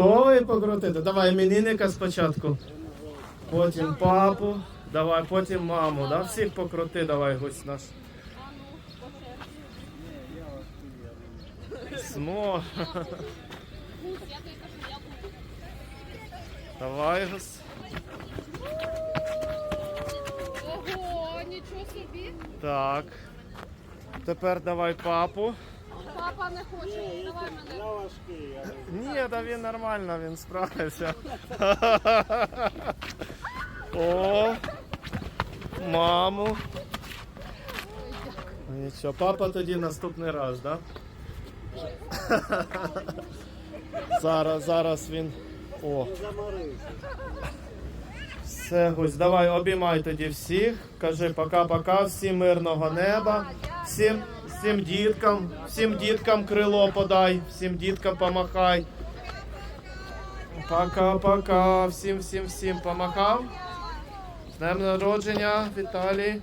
Готовий покрутити? Давай іменинника спочатку. Потім папу. Давай, потім маму. Да? Всіх покрути, давай, гусь наш. Смо. Давай, гусь. Ого, нічого собі. Так. Тепер давай папу. Папа не хоче. Давай мене. Ні, та він нормально, він справився. О, маму. Ну, Нічого, папа тоді наступний раз, так? Да? Зараз, зараз він. О. Все, гусь, давай обіймай тоді всіх. Кажи пока-пока, всім мирного неба, всім, всім діткам, всім діткам крило подай, всім діткам помахай. Пока-пока, всім, всім, всім помахав. З днем народження, Віталій.